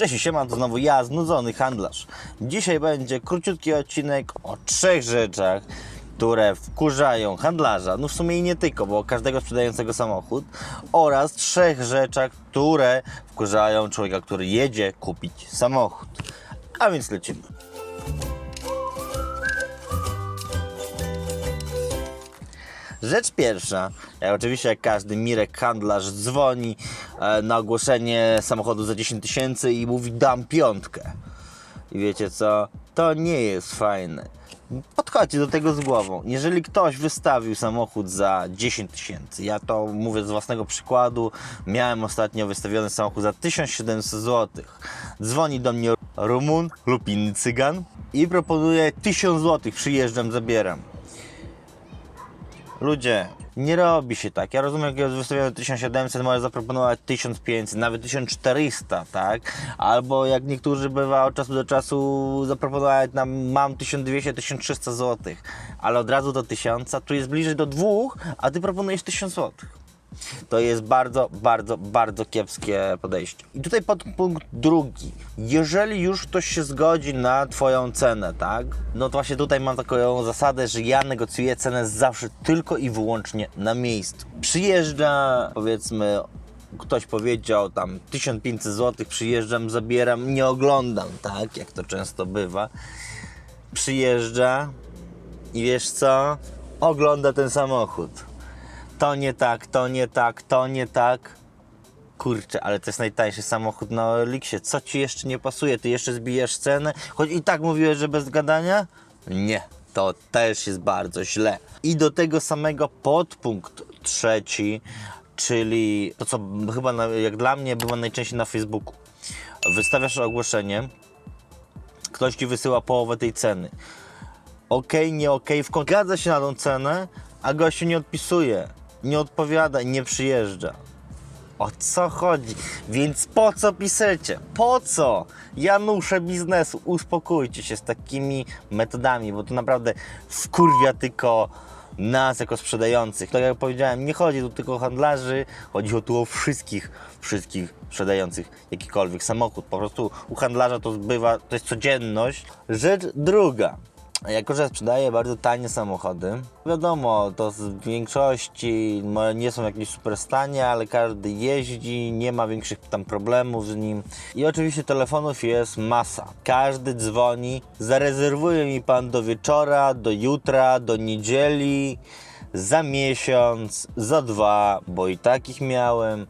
Cześć, siema, to znowu ja, znudzony handlarz. Dzisiaj będzie króciutki odcinek o trzech rzeczach, które wkurzają handlarza, no w sumie i nie tylko, bo każdego sprzedającego samochód, oraz trzech rzeczach, które wkurzają człowieka, który jedzie kupić samochód. A więc lecimy. Rzecz pierwsza, jak oczywiście jak każdy Mirek handlarz dzwoni e, na ogłoszenie samochodu za 10 tysięcy i mówi dam piątkę. I wiecie co? To nie jest fajne. Podchodźcie do tego z głową. Jeżeli ktoś wystawił samochód za 10 tysięcy, ja to mówię z własnego przykładu, miałem ostatnio wystawiony samochód za 1700 zł. Dzwoni do mnie Rumun lub inny cygan i proponuje 1000 zł, przyjeżdżam, zabieram. Ludzie, nie robi się tak. Ja rozumiem, jak jest wystawiony 1700, może zaproponować 1500, nawet 1400, tak? Albo jak niektórzy bywa od czasu do czasu zaproponować nam, mam 1200-1300 zł, ale od razu do 1000, tu jest bliżej do dwóch, a ty proponujesz 1000 zł. To jest bardzo, bardzo, bardzo kiepskie podejście. I tutaj podpunkt drugi. Jeżeli już ktoś się zgodzi na Twoją cenę, tak? No to właśnie tutaj mam taką zasadę, że ja negocjuję cenę zawsze tylko i wyłącznie na miejscu. Przyjeżdża, powiedzmy, ktoś powiedział tam 1500 zł, przyjeżdżam, zabieram, nie oglądam, tak? Jak to często bywa. Przyjeżdża i wiesz co? Ogląda ten samochód to nie tak, to nie tak, to nie tak. Kurczę, ale to jest najtańszy samochód na Elixie. Co ci jeszcze nie pasuje? Ty jeszcze zbijesz cenę? Choć i tak mówiłeś, że bez gadania? Nie, to też jest bardzo źle. I do tego samego podpunkt trzeci, czyli to, co chyba na, jak dla mnie było najczęściej na Facebooku. Wystawiasz ogłoszenie, ktoś ci wysyła połowę tej ceny. Okej, nie okej, w końcu zgadza się na tą cenę, a gościu nie odpisuje, nie odpowiada nie przyjeżdża. O co chodzi? Więc po co piszecie? Po co? Janusze biznesu, uspokójcie się z takimi metodami, bo to naprawdę wkurwia tylko nas jako sprzedających. Tak jak powiedziałem, nie chodzi tu tylko o handlarzy, chodzi tu o wszystkich, wszystkich sprzedających jakikolwiek samochód. Po prostu u handlarza to bywa, to jest codzienność. Rzecz druga. Jako, że sprzedaję bardzo tanie samochody, wiadomo, to w większości nie są jakieś super stanie, ale każdy jeździ, nie ma większych tam problemów z nim. I oczywiście telefonów jest masa. Każdy dzwoni, zarezerwuje mi pan do wieczora, do jutra, do niedzieli, za miesiąc, za dwa, bo i takich miałem,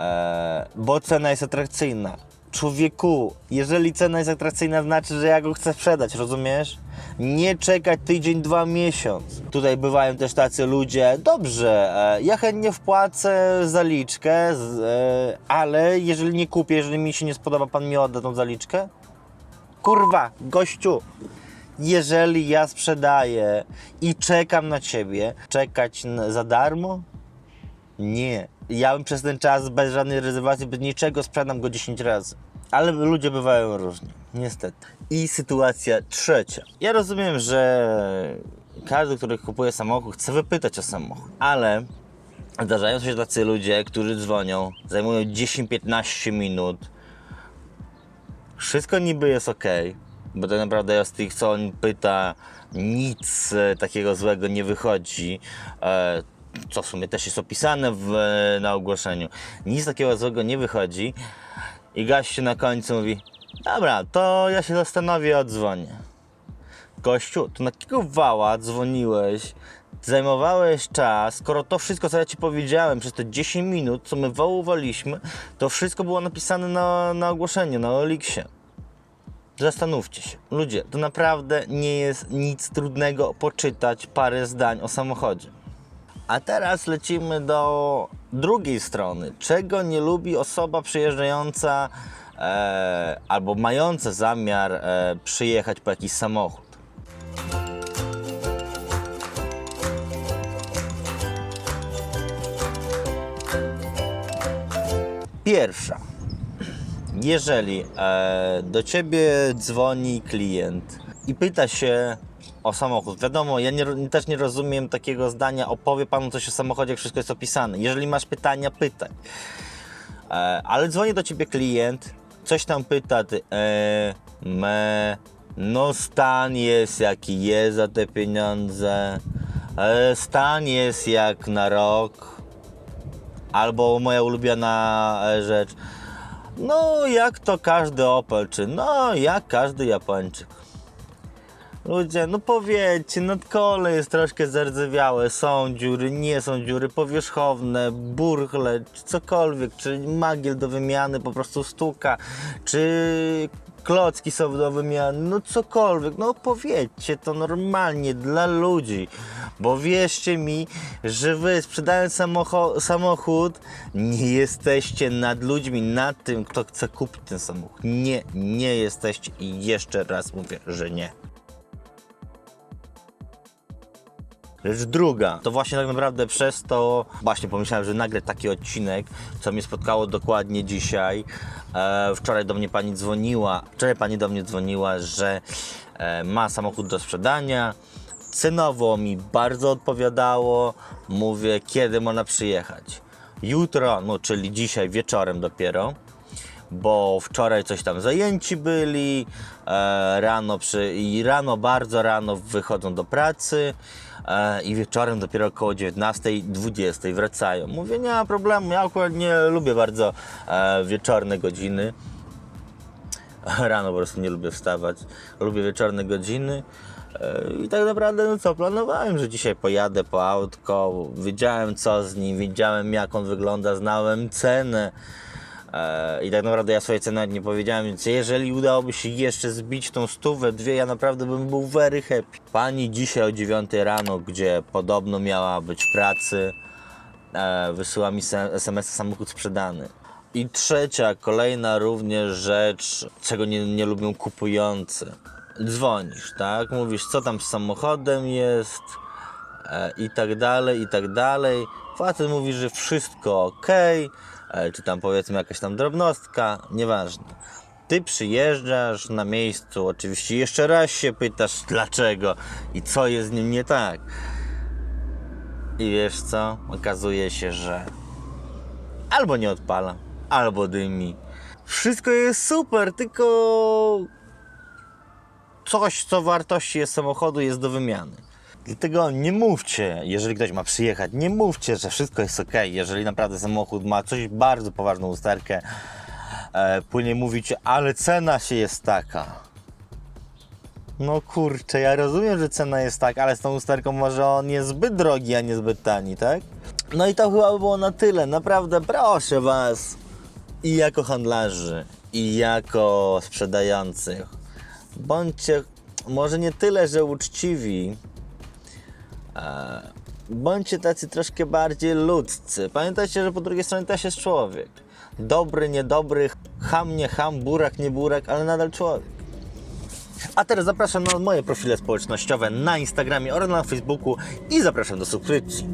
e, bo cena jest atrakcyjna. Człowieku, jeżeli cena jest atrakcyjna, znaczy, że ja go chcę sprzedać, rozumiesz? Nie czekać tydzień, dwa, miesiąc. Tutaj bywają też tacy ludzie, dobrze, e, ja chętnie wpłacę zaliczkę, e, ale jeżeli nie kupię, jeżeli mi się nie spodoba, pan mi odda tą zaliczkę? Kurwa, gościu, jeżeli ja sprzedaję i czekam na ciebie, czekać za darmo? Nie. Ja bym przez ten czas bez żadnej rezerwacji, bez niczego sprzedam go 10 razy. Ale ludzie bywają różni, niestety. I sytuacja trzecia. Ja rozumiem, że każdy, który kupuje samochód, chce wypytać o samochód, ale zdarzają się tacy ludzie, którzy dzwonią, zajmują 10-15 minut. Wszystko niby jest ok, bo tak naprawdę z tych, co on pyta, nic e, takiego złego nie wychodzi. Co w sumie też jest opisane w, na ogłoszeniu. Nic takiego złego nie wychodzi. I gościu na końcu mówi: Dobra, to ja się zastanowię, odzwonię. Gościu, to na jakiego wała dzwoniłeś, zajmowałeś czas, skoro to wszystko, co ja ci powiedziałem przez te 10 minut, co my wołowaliśmy, to wszystko było napisane na, na ogłoszeniu, na Oliksie. Zastanówcie się. Ludzie, to naprawdę nie jest nic trudnego poczytać parę zdań o samochodzie. A teraz lecimy do drugiej strony. Czego nie lubi osoba przyjeżdżająca e, albo mająca zamiar e, przyjechać po jakiś samochód? Pierwsza. Jeżeli e, do ciebie dzwoni klient i pyta się o samochód, wiadomo, ja nie, też nie rozumiem takiego zdania, opowie panu coś o samochodzie, jak wszystko jest opisane. Jeżeli masz pytania, pytaj. E, ale dzwoni do ciebie klient coś tam pyta, ty, e, me, no stan jest jaki jest za te pieniądze, e, stan jest jak na rok, albo moja ulubiona e, rzecz, no jak to każdy Opel, czy no jak każdy Japończyk. Ludzie, no powiedzcie, nadkole jest troszkę zardzewiałe, są dziury, nie są dziury, powierzchowne, burchle, czy cokolwiek, czy magiel do wymiany, po prostu stuka, czy klocki są do wymiany, no cokolwiek, no powiedzcie to normalnie dla ludzi, bo wierzcie mi, że wy sprzedając samochód nie jesteście nad ludźmi, nad tym, kto chce kupić ten samochód. Nie, nie jesteście i jeszcze raz mówię, że nie. Rzecz druga, to właśnie tak naprawdę przez to właśnie pomyślałem, że nagle taki odcinek, co mnie spotkało dokładnie dzisiaj. E, wczoraj do mnie pani dzwoniła, wczoraj pani do mnie dzwoniła, że e, ma samochód do sprzedania. Cenowo mi bardzo odpowiadało. Mówię, kiedy można przyjechać. Jutro, no czyli dzisiaj wieczorem dopiero bo wczoraj coś tam zajęci byli, e, rano przy, i rano, bardzo rano wychodzą do pracy e, i wieczorem dopiero około 19-20 wracają. Mówię, nie ma problemu, ja akurat nie lubię bardzo e, wieczorne godziny. Rano po prostu nie lubię wstawać, lubię wieczorne godziny. E, I tak naprawdę, no co, planowałem, że dzisiaj pojadę po autko, wiedziałem co z nim, wiedziałem jak on wygląda, znałem cenę. E, I tak naprawdę ja swojej ceny nie powiedziałem, więc jeżeli udałoby się jeszcze zbić tą stówę, dwie, ja naprawdę bym był very happy. Pani dzisiaj o 9 rano, gdzie podobno miała być w pracy, e, wysyła mi SMS samochód sprzedany. I trzecia, kolejna również rzecz, czego nie, nie lubią kupujący. Dzwonisz, tak? Mówisz, co tam z samochodem jest i tak dalej, i tak dalej. Facet mówi, że wszystko ok, e, czy tam powiedzmy jakaś tam drobnostka, nieważne. Ty przyjeżdżasz na miejscu, oczywiście jeszcze raz się pytasz dlaczego i co jest z nim nie tak. I wiesz co? Okazuje się, że albo nie odpala, albo dymi. Wszystko jest super, tylko coś, co wartości jest samochodu, jest do wymiany. Dlatego nie mówcie, jeżeli ktoś ma przyjechać, nie mówcie, że wszystko jest ok. Jeżeli naprawdę samochód ma coś bardzo poważną usterkę, e, później mówicie, ale cena się jest taka. No kurczę, ja rozumiem, że cena jest taka, ale z tą usterką może on jest zbyt drogi, a nie zbyt tani, tak? No i to chyba by było na tyle. Naprawdę proszę Was i jako handlarzy, i jako sprzedających, bądźcie może nie tyle, że uczciwi, bądźcie tacy troszkę bardziej ludzcy. Pamiętajcie, że po drugiej stronie też jest człowiek. Dobry, niedobry, ham, nie ham, burak, nie burak, ale nadal człowiek. A teraz zapraszam na moje profile społecznościowe na Instagramie oraz na Facebooku i zapraszam do subskrypcji.